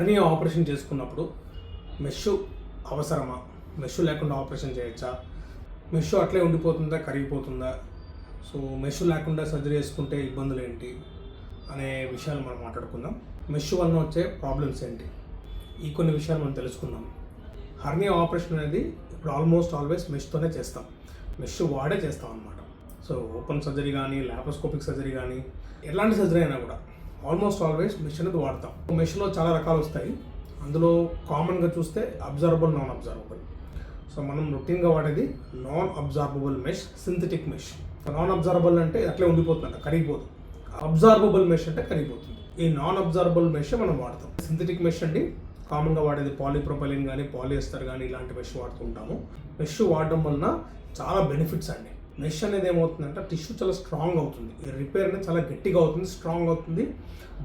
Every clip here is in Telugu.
హర్నియా ఆపరేషన్ చేసుకున్నప్పుడు మెష్ అవసరమా? మెష్ లేకుండా ఆపరేషన్ చేయొచ్చా? మెష్ అట్లే ఉండిపోతుందా? కరిగిపోతుందా? సో మెష్ లేకుండా సర్జరీ చేసుకుంటే ఇబ్బందులు ఏంటి అనే విషయాలు మనం మాట్లాడుకుందాం. మెష్ వలన వచ్చే ప్రాబ్లమ్స్ ఏంటి? ఈ కొన్ని విషయాలు మనం తెలుసుకుందాం. హర్నియా ఆపరేషన్ అనేది ఇప్పుడు ఆల్మోస్ట్ ఆల్వేస్ మెష్తోనే చేస్తాం. మెష్ వాడే చేస్తాం అనమాట సో ఓపెన్ సర్జరీ కానీ లాప్రోస్కోపిక్ సర్జరీ కానీ ఎలాంటి సర్జరీ అయినా కూడా ఆల్మోస్ట్ ఆల్వేస్ మెషిన్ అనేది వాడతాం. మెషిన్లో చాలా రకాలు వస్తాయి. అందులో కామన్గా చూస్తే అబ్జర్వబుల్ నాన్ అబ్జర్వబుల్ సో మనం రొటీన్గా వాడేది non absorbable mesh synthetic mesh non absorbable అంటే అట్లే ఉండిపోతుందంట కరిగిపోదు. అబ్జర్వబుల్ మెష్ అంటే కరిగిపోతుంది. ఈ నాన్ అబ్జర్వబుల్ మెష్ మనం వాడతాం. సింథటిక్ మెష్ అండి. కామన్గా వాడేది పాలీప్రొపలిన్ కానీ పాలిఎస్టర్ కానీ ఇలాంటి మెష్ వాడుతూ ఉంటాము మెష్ వాడడం వలన చాలా బెనిఫిట్స్ అండి. మెష్ అనేది ఏమవుతుందంటే టిష్యూ చాలా స్ట్రాంగ్ అవుతుంది. రిపేర్ అనేది చాలా గట్టిగా అవుతుంది స్ట్రాంగ్ అవుతుంది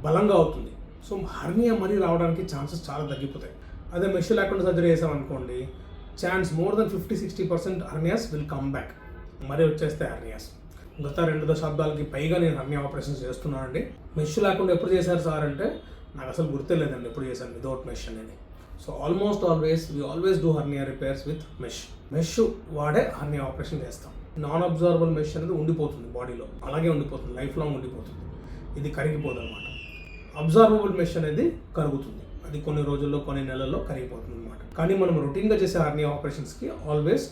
బలంగా అవుతుంది. సో హర్నియా మరీ రావడానికి ఛాన్సెస్ చాలా తగ్గిపోతాయి. అదే మెష్ లేకుండా సర్జరీ చేసామనుకోండి chance more than fifty sixty percent hernias will come back. మరీ వచ్చేస్తే హర్నియాస్. గత రెండు దశాబ్దాలకి పైగా నేను హర్నియా ఆపరేషన్స్ చేస్తున్నానండి. మెష్ లేకుండా ఎప్పుడు చేశారు సార్ అంటే నాకు అసలు గుర్తే లేదండి ఎప్పుడు చేశాను విదౌట్ మెష్ అనేది. So almost always we always do hernia repairs with mesh. Mesh వాడే హర్నియా ఆపరేషన్ చేస్తాం. నాన్ అబ్జర్వబుల్ మెష్ అనేది ఉండిపోతుంది బాడీలో. అలాగే ఉండిపోతుంది లైఫ్ లాంగ్ ఉండిపోతుంది. ఇది కరిగిపోదు అనమాట అబ్జర్వబుల్ మెష్ అనేది కరుగుతుంది. అది కొన్ని రోజుల్లో కొన్ని నెలల్లో కరిగిపోతుంది అనమాట కానీ మనం రొటీన్గా చేసే హర్నియా ఆపరేషన్స్కి ఆల్వేస్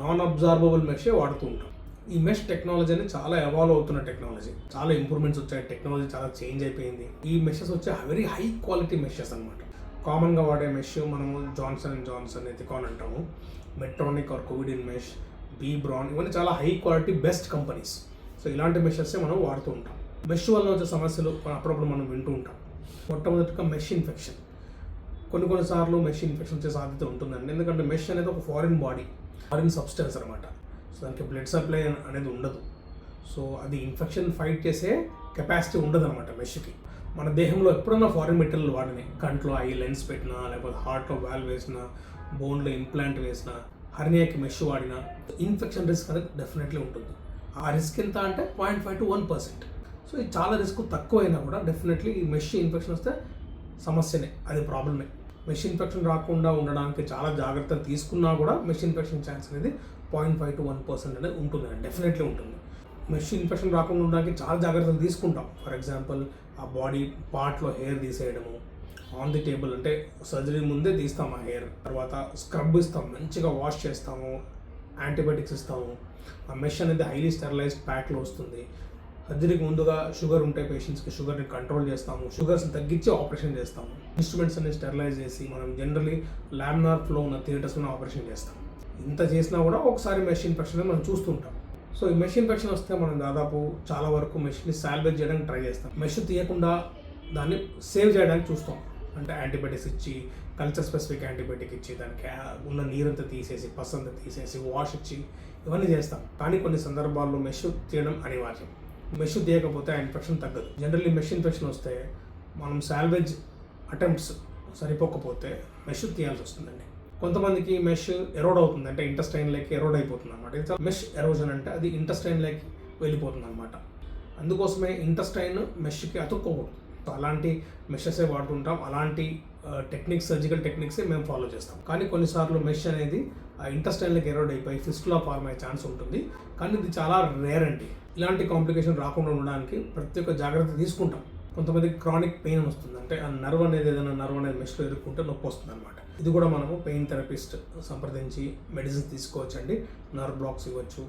నాన్ అబ్జర్వబుల్ మెషే వాడుతూ ఉంటాం. ఈ మెష్ టెక్నాలజీ అనేది చాలా ఎవాల్వ్ అవుతున్న టెక్నాలజీ చాలా ఇంప్రూవ్మెంట్స్ వచ్చాయి టెక్నాలజీ చాలా చేంజ్ అయిపోయింది. ఈ మెషెస్ వచ్చే వెరీ హై క్వాలిటీ మెషెస్ అనమాట కామన్గా వాడే మెష్ మనము జాన్సన్ అండ్ జాన్సన్ ఎథికాన్ అంటాము. Medtronic or Covidien mesh B Braun ఇవన్నీ చాలా high quality best companies so ఇలాంటి మెషర్సే మనం వాడుతూ ఉంటాం. మెష్ వల్ల వచ్చే సమస్యలు అప్పుడప్పుడు మనం వింటూ ఉంటాం. మొట్టమొదటిగా మెష్ ఇన్ఫెక్షన్ కొన్ని కొన్నిసార్లు మెష్ ఇన్ఫెక్షన్ వచ్చే సాధ్యత ఉంటుందండి. ఎందుకంటే మెష్ అనేది ఒక ఫారిన్ బాడీ ఫారిన్ సబ్స్టెన్స్ అనమాట సో దానికి బ్లడ్ సప్లై అనేది ఉండదు. సో అది ఇన్ఫెక్షన్ ఫైట్ చేసే కెపాసిటీ ఉండదు అనమాట మెష్కి మన దేహంలో ఎప్పుడన్నా ఫారిన్ మెటీరియల్ వాడినాయి కంట్లో ఐ లెన్స్ పెట్టినా లేకపోతే హార్ట్లో వాల్వ్ వేసినా బోన్లో ఇంప్లాంట్ వేసినా హర్నియాకి మెష్ వాడినా ఇన్ఫెక్షన్ రిస్క్ అనేది డెఫినెట్లీ ఉంటుంది. ఆ రిస్క్ ఎంత అంటే point five to one percent. So ఇది చాలా రిస్క్ తక్కువైనా కూడా డెఫినెట్లీ ఈ మెష్ ఇన్ఫెక్షన్ వస్తే సమస్యనే అది ప్రాబ్లమే. మెష్ ఇన్ఫెక్షన్ రాకుండా ఉండడానికి చాలా జాగ్రత్తలు తీసుకున్నా కూడా మెష్ ఇన్ఫెక్షన్ ఛాన్స్ అనేది point five to one percent అనేది ఉంటుంది డెఫినెట్లీ ఉంటుంది. మెష్ ఇన్ఫెక్షన్ రాకుండా ఉండడానికి చాలా జాగ్రత్తలు తీసుకుంటాం. ఫర్ ఎగ్జాంపుల్ ఆ బాడీ పార్ట్లో హెయిర్ తీసేయడము ఆన్ ది టేబుల్ అంటే సర్జరీ ముందే తీస్తాం ఆ హెయిర్ తర్వాత స్క్రబ్ ఇస్తాం మంచిగా వాష్ చేస్తాము యాంటీబయాటిక్స్ ఇస్తాము. ఆ మెష్ అనేది హైలీ స్టెరిలైజ్డ్ ప్యాక్లో వస్తుంది. సర్జరీకి ముందుగా షుగర్ ఉంటే పేషెంట్స్కి షుగర్ని కంట్రోల్ చేస్తాము. షుగర్స్ తగ్గించి ఆపరేషన్ చేస్తాము. ఇన్స్ట్రుమెంట్స్ అన్ని స్టెరిలైజ్ చేసి మనం జనరలీ ల్యామినార్ ఫ్లో ఉన్న థియేటర్స్లో ఆపరేషన్ చేస్తాం. ఇంత చేసినా కూడా ఒకసారి మెష్ ఇన్ఫెక్షన్ మనం చూస్తుంటాం. సో ఈ మెష్ ఇన్ఫెక్షన్ వస్తే మనం దాదాపు చాలా వరకు మెష్ని సాల్వేజ్ చేయడానికి ట్రై చేస్తాం. మెష్ తీయకుండా దాన్ని సేవ్ చేయడానికి చూస్తాం. అంటే యాంటీబయాటిక్స్ ఇచ్చి కల్చర్ స్పెసిఫిక్ యాంటీబయాటిక్ ఇచ్చి దానికి ఉన్న నీరంతా తీసేసి పసంతా తీసేసి వాష్ ఇచ్చి ఇవన్నీ చేస్తాం. కానీ కొన్ని సందర్భాల్లో మెష్ తీయడం అనివార్యం. మెష్ తీయకపోతే ఆ ఇన్ఫెక్షన్ తగ్గదు. జనరల్లీ మెష్ ఇన్ఫెక్షన్ వస్తే మనం సాల్వేజ్ అటెంప్ట్స్ సరిపోకపోతే మెష్ తీయాల్సి వస్తుందండి. కొంతమందికి మెష్ ఎరోడ్ అవుతుంది. అంటే ఇంటస్టైన్ లైక్ ఎరోడ్ అయిపోతుంది అనమాట మెష్ ఎరోజన్ అంటే అది ఇంటస్టైన్ లైక్ వెళ్ళిపోతుంది అనమాట అందుకోసమే ఇంటస్టైన్ మెష్కి అతుక్కోకూడదు. అలాంటి మెషెసే వాడుతుంటాం. అలాంటి టెక్నిక్స్ సర్జికల్ టెక్నిక్సే మేము ఫాలో చేస్తాం. కానీ కొన్నిసార్లు మెష్ అనేది ఆ ఇంటస్టైన్లకు ఎరోడ్ అయిపోయి ఫిస్టులా ఫార్మ్ అయ్యే ఛాన్స్ ఉంటుంది. కానీ ఇది చాలా రేర్ అండి. ఇలాంటి కాంప్లికేషన్ రాకుండా ఉండడానికి ప్రతి ఒక్క జాగ్రత్త తీసుకుంటాం. కొంతమందికి క్రానిక్ పెయిన్ వస్తుంది. అంటే ఆ నర్వ్ అనేది ఏదైనా నర్వ్ అనేది మెష్లో ఎదుర్కొంటే నొప్పి వస్తుంది అనమాట ఇది కూడా మనము పెయిన్ థెరపిస్ట్ సంప్రదించి మెడిసిన్ తీసుకోవచ్చండి. నర్వ్ బ్లాక్స్ ఇవ్వచ్చు.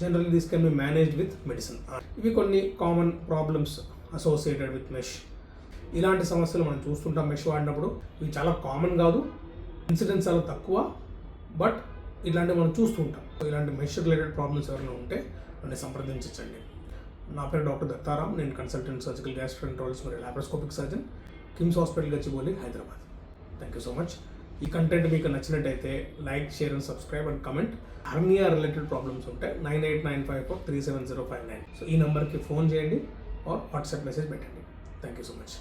Generally this can be managed with medicine ఇవి కొన్ని common problems associated with mesh ఇలాంటి సమస్యలు మనం చూస్తుంటాం మెష్ వాడినప్పుడు. ఇవి చాలా కామన్ కాదు. ఇన్సిడెంట్స్ చాలా తక్కువ. బట్ ఇలాంటివి మనం చూస్తుంటాం. ఇలాంటి మెష్ రిలేటెడ్ ప్రాబ్లమ్స్ ఎవరైనా ఉంటే నన్ను సంప్రదించండి. నా పేరు డాక్టర్ దత్తారాం. నేను కన్సల్టెంట్ సర్జికల్ గ్యాస్ట్రెంట్రాలజిస్ట్ మరియు laparoscopic surgeon KIMS hospital Gachibowli Hyderabad. Thank you so much ఈ కంటెంట్ మీకు నచ్చినట్టయితే like share and subscribe and comment. Hernia related problems ఉంటే nine eight nine five four three seven zero five nine. So ఈ నెంబర్కి ఫోన్ చేయండి ఆర్ వాట్సాప్ మెసేజ్ పెట్టండి. Thank you so much